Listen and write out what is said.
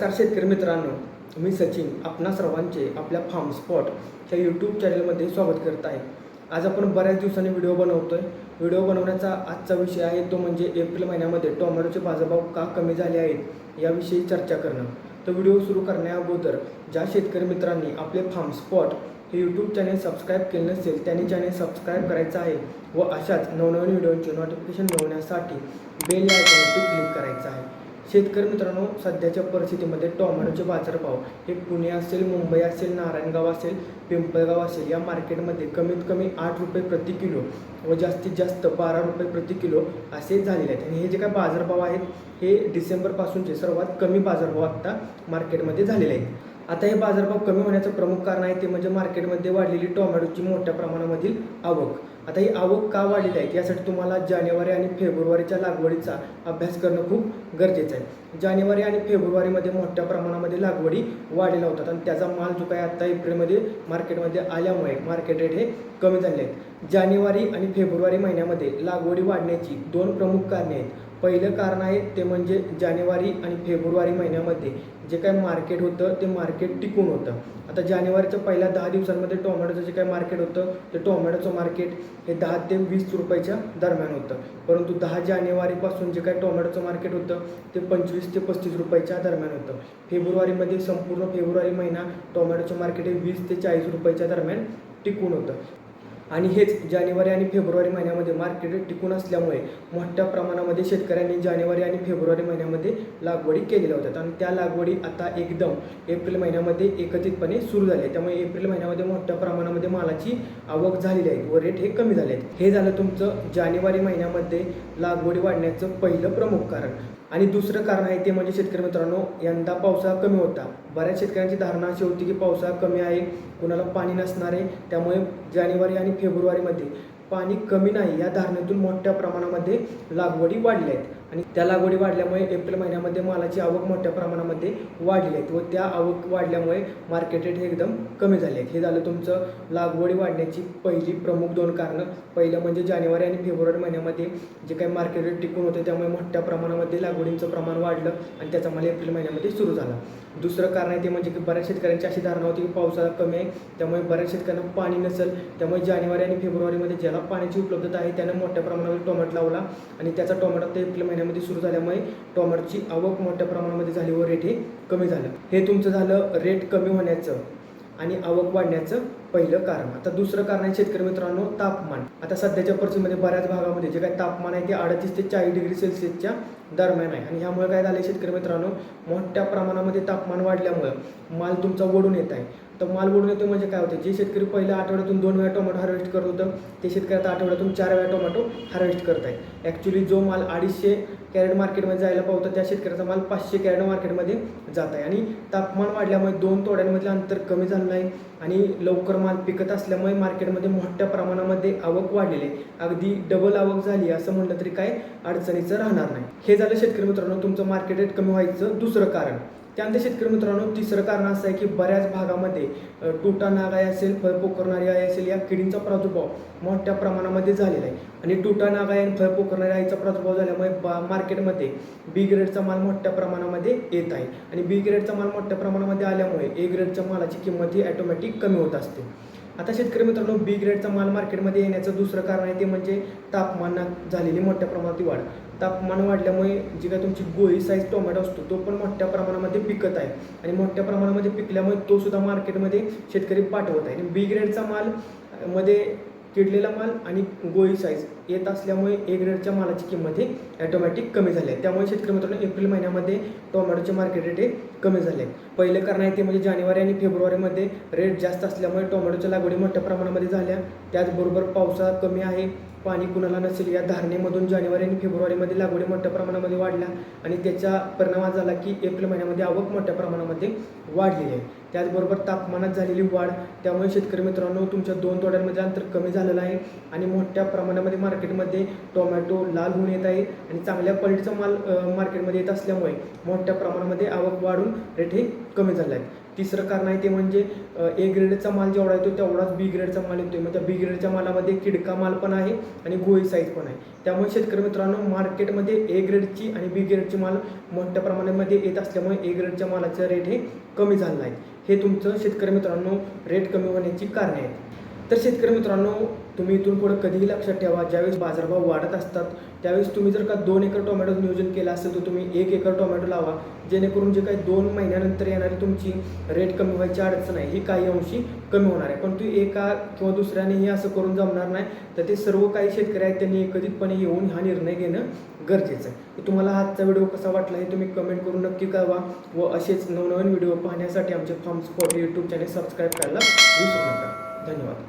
नमस्कार शेतकरी मित्रांनो मी सचिन आपणा सर्वांचे आपल्या फार्म स्पॉट ह्या यूट्यूब चॅनलमध्ये स्वागत करत आहे. आज आपण बऱ्याच दिवसांनी व्हिडिओ बनवतो आहे व्हिडिओ बनवण्याचा आजचा विषय आहे तो म्हणजे एप्रिल महिन्यामध्ये टोमॅटोचे बाजारभाव का कमी झाले आहेत याविषयी चर्चा करणं. तर व्हिडिओ सुरू करण्याअगोदर ज्या शेतकरी मित्रांनी आपले फार्म स्पॉट हे यूट्यूब चॅनेल सबस्क्राईब केले नसेल त्यांनी चॅनेल सबस्क्राईब करायचं आहे व अशाच नवनवीन व्हिडिओंचे नोटिफिकेशन मिळवण्यासाठी बेल या आयकॉनवरती क्लिक करायचं आहे. शेतकरी मित्रांनो सध्याच्या परिस्थितीमध्ये टोमॅटोचे बाजारभाव हे पुणे असेल मुंबई असेल नारायणगाव असेल पिंपळगाव असेल या मार्केटमध्ये कमीत कमी आठ रुपये प्रति किलो व जास्तीत जास्त बारा रुपये प्रति किलो असे झालेले आहेत. आणि हे जे काय बाजारभाव आहेत हे डिसेंबरपासूनचे सर्वात कमी बाजारभाव आत्ता मार्केटमध्ये झालेले आहेत. आता हे बाजारभाव कमी होण्याचं प्रमुख कारण आहे ते म्हणजे मार्केटमध्ये वाढलेली टोमॅटोची मोठ्या प्रमाणामधील आवक. आता ही आवक का वाढलेली आहे? यासाठी तुम्हाला जानेवारी आणि फेब्रुवारीच्या लागवडीचा अभ्यास करणं खूप गरजेचं आहे. जानेवारी आणि फेब्रुवारीमध्ये मोठ्या प्रमाणामध्ये लागवडी वाढलेल्या होतात आणि त्याचा माल जो काय आता एप्रिलमध्ये मार्केटमध्ये आल्यामुळे मार्केट रेट हे कमी झाले आहेत. जानेवारी आणि फेब्रुवारी महिन्यामध्ये लागवडी वाढण्याची दोन प्रमुख कारणे आहेत. पहिलं कारण आहे ते म्हणजे जानेवारी आणि फेब्रुवारी महिन्यामध्ये जे काय मार्केट होतं ते मार्केट टिकून होतं. आता जानेवारीच्या पहिल्या दहा दिवसांमध्ये टोमॅटोचं जे काय मार्केट होतं ते टोमॅटोचं मार्केट हे दहा ते वीस रुपयाच्या दरम्यान होतं. परंतु दहा जानेवारीपासून जे काय टोमॅटोचं मार्केट होतं ते पंचवीस ते पस्तीस रुपयाच्या दरम्यान होतं. फेब्रुवारीमध्ये संपूर्ण फेब्रुवारी महिना टोमॅटोचं मार्केट हे वीस ते चाळीस रुपयाच्या दरम्यान टिकून होतं. आणि हेच जानेवारी आणि फेब्रुवारी महिन्यामध्ये मार्केट टिकून असल्यामुळे मोठ्या प्रमाणामध्ये शेतकऱ्यांनी जानेवारी आणि फेब्रुवारी महिन्यामध्ये लागवडी केलेल्या होत्या. आणि त्या लागवडी आता एकदम एप्रिल महिन्यामध्ये एकत्रितपणे सुरू झाले त्यामुळे एप्रिल महिन्यामध्ये मोठ्या प्रमाणामध्ये मालाची आवक झालेली आहे व रेट हे कमी झाले आहेत. हे झालं तुमचं जानेवारी महिन्यामध्ये लागवडी वाढण्याचं पहिलं प्रमुख कारण. आणि दुसरं कारण आहे ते म्हणजे शेतकरी मित्रांनो यंदा पावसाळा कमी होता. बऱ्याच शेतकऱ्यांची धारणा अशी होती की पावसाळा कमी आहे कुणाला पाणी नसणार आहे त्यामुळे जानेवारी आणि फेब्रुवारीमध्ये पाणी कमी नाही या धारणेतून मोठ्या प्रमाणामध्ये लागवडी वाढल्या आहेत आणि त्या लागवडी वाढल्यामुळे एप्रिल महिन्यामध्ये मालाची आवक मोठ्या प्रमाणामध्ये वाढली आहेत व त्या आवक वाढल्यामुळे मार्केट रेट हे एकदम कमी झाले आहेत. हे झालं तुमचं लागवडी वाढण्याची पहिली प्रमुख दोन कारणं. पहिलं म्हणजे जानेवारी आणि फेब्रुवारी महिन्यामध्ये जे काही मार्केट रेट टिकून होते त्यामुळे मोठ्या प्रमाणामध्ये लागवडींचं प्रमाण वाढलं आणि त्याचा मला एप्रिल महिन्यामध्ये सुरू झाला. दुसरं कारण आहे ते म्हणजे की बऱ्याच शेतकऱ्यांची अशी धारणा होती की पावसाळा कमी आहे त्यामुळे बऱ्याच शेतकऱ्यांना पाणी नसेल. त्यामुळे जानेवारी आणि फेब्रुवारीमध्ये ज्याला पाण्याची उपलब्धता आहे त्यानं मोठ्या प्रमाणावर टोमॅटो लावला आणि त्याचा टोमॅटो ते एप्रिल महिन्यामध्ये सुरू झाल्यामुळे टॉमरची आवक मोठ्या प्रमाणामध्ये झाली व रेट हे कमी झालं. हे तुमचं झालं रेट कमी होण्याचं आणि आवक वाढण्याचं पहिलं कारण. आता दुसरं कारण आहे शेतकरी मित्रांनो तापमान. आता सध्याच्या परिस्थितीमध्ये बऱ्याच भागामध्ये जे काही तापमान आहे ते अडतीस ते चाळीस डिग्री सेल्सिअसच्या दरम्यान आहे. आणि ह्यामुळे काय झालं शेतकरी मित्रांनो मोठ्या प्रमाणामध्ये तापमान वाढल्यामुळं माल तुमचा ओढून येत आहे. तर माल ओढून येतो म्हणजे काय होतं जे शेतकरी पहिल्या आठवड्यातून दोन वेळा टोमॅटो हार्वेस्ट करत होतं ते शेतकरी आता आठवड्यातून चार वेळा टोमॅटो हार्वेस्ट करत आहे. ॲक्च्युली जो माल अडीचशे कॅरेट मार्केटमध्ये जायला पावतं त्या शेतकऱ्याचा माल पाचशे कॅरेट मार्केटमध्ये जात आहे. आणि तापमान वाढल्यामुळे दोन तोड्यांमधलं अंतर कमी झालं आहे. आणि लवकर माल पिकत असल्यामुळे मार्केटमध्ये मोठ्या प्रमाणामध्ये आवक वाढलेली आहे. अगदी डबल आवक झाली असं म्हणलं तरी काय अडचणीचं राहणार नाही. हे झालं शेतकरी मित्रांनो तुमचं मार्केट रेट कमी व्हायचं दुसरं कारण. त्यानंतर शेतकरी मित्रांनो तिसरं कारण असं आहे की बऱ्याच भागामध्ये टोटा टुटा असेल फळ आई असेल या किडींचा प्रादुर्भाव मोठ्या प्रमाणामध्ये झालेला आहे. आणि टुटा नाग आणि फळ आईचा प्रादुर्भाव झाल्यामुळे बा मार्केटमध्ये बी ग्रेडचा माल मोठ्या प्रमाणामध्ये येत आहे. आणि बी ग्रेडचा माल मोठ्या प्रमाणामध्ये आल्यामुळे ए ग्रेडच्या मालाची किंमत ही ॲटोमॅटिक कमी होत असते. आता शेतकरी मित्रांनो बी ग्रेडचा माल मार्केटमध्ये येण्याचं दुसरं कारण आहे ते म्हणजे तापमानात झालेली मोठ्या प्रमाणात वाढ. तापमान वाढल्यामुळे जी काय तुमची गोळी साईज टोमॅटो असतो तो पण मोठ्या प्रमाणामध्ये पिकत आहे. आणि मोठ्या प्रमाणामध्ये पिकल्यामुळे तो सुद्धा मार्केटमध्ये शेतकरी पाठवत आहे. आणि बी ग्रेडचा माल मध्ये किडलेला माल आणि गोळी साईज येत असल्यामुळे ए ग्रेडच्या मालाची किंमत ही ॲटोमॅटिक कमी झाली आहे. त्यामुळे शेतकरी मित्रांनो एप्रिल महिन्यामध्ये टोमॅटोचे मार्केट रेट हे कमी झाले आहे. पहिलं कारण आहे ते म्हणजे जानेवारी आणि फेब्रुवारीमध्ये रेट जास्त असल्यामुळे टोमॅटोच्या लागवडी मोठ्या प्रमाणामध्ये झाल्या. त्याचबरोबर पावसाळा कमी आहे. पाणी कुणाला नसेल. या धारणेमधून जानेवारी आणि फेब्रुवारीमध्ये लागवडी मोठ्या प्रमाणामध्ये वाढल्या आणि त्याचा परिणाम झाला की एप्रिल महिन्यामध्ये आवक मोठ्या प्रमाणामध्ये वाढलेली आहे. त्याचबरोबर तापमानात झालेली वाढ त्यामुळे शेतकरी मित्रांनो तुमच्या दोन तोड्यांमध्ये अंतर कमी झालेलं आहे आणि मोठ्या प्रमाणामध्ये मार्केटमध्ये टोमॅटो लाल होऊन येत आहे आणि चांगल्या क्वालिटीचा माल मार्केटमध्ये येत असल्यामुळे मोठ्या प्रमाणामध्ये आवक वाढून रेट हे कमी झाले आहेत तिसरं कारण आहे ते म्हणजे ए ग्रेडचा माल जेवढा येतो तेवढाच बी ग्रेडचा माल येतो मग त्या बी ग्रेडच्या मालामध्ये किडका माल पण आहे आणि गोळी साईज पण आहे. त्यामुळे शेतकरी मित्रांनो मार्केटमध्ये ए ग्रेडची आणि बी ग्रेडची माल मोठ्या प्रमाणामध्ये येत असल्यामुळे ए ग्रेडच्या मालाचं रेट हे कमी झालं आहे हे तुमचं शेतकरी मित्रांनो रेट कमी होण्याची कारणे आहेत. तर शेतकरी मित्रांनो तुम्ही इथून पुढे कधीही लक्षात ठेवा ज्यावेळेस बाजारभाव वाढत असतात त्यावेळेस तुम्ही जर का दोन एकर टोमॅटो नियोजन केलं असेल तर तुम्ही एक एकर टोमॅटो लावा. जेणेकरून जे काही दोन महिन्यानंतर येणारी तुमची रेट कमी व्हायची अडचण आहे ही काही अंशी कमी होणार आहे. पण तू एका किंवा दुसऱ्यानेही असं करून जमणार नाही तर ते सर्व काही शेतकरी आहेत त्यांनी एकत्रितपणे येऊन हा निर्णय घेणं गरजेचं आहे. तुम्हाला आजचा व्हिडिओ कसा वाटला हे तुम्ही कमेंट करून नक्की कळवा व असेच नवनवीन व्हिडिओ पाहण्यासाठी आमचे farm spot YouTube channel subscribe करायला विसरू नका. धन्यवाद.